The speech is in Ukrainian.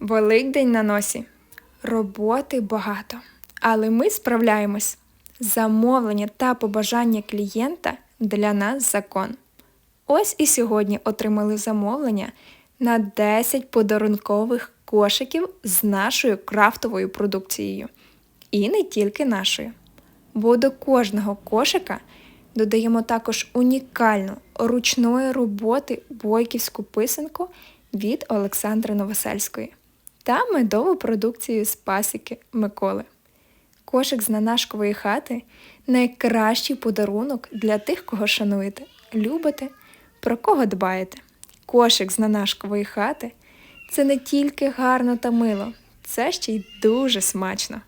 Великдень на носі. Роботи багато. Але ми справляємось. Замовлення та побажання клієнта для нас закон. Ось і сьогодні отримали замовлення на 10 подарункових кошиків з нашою крафтовою продукцією. І не тільки нашою. Бо до кожного кошика додаємо також унікальну ручної роботи бойківську писанку від Олександри Новосельської та медову продукцію з пасіки Миколи. Кошик з нанашкової хати найкращий подарунок для тих, кого шануєте, любите, про кого дбаєте. Кошик з нанашкової хати це не тільки гарно та мило, це ще й дуже смачно.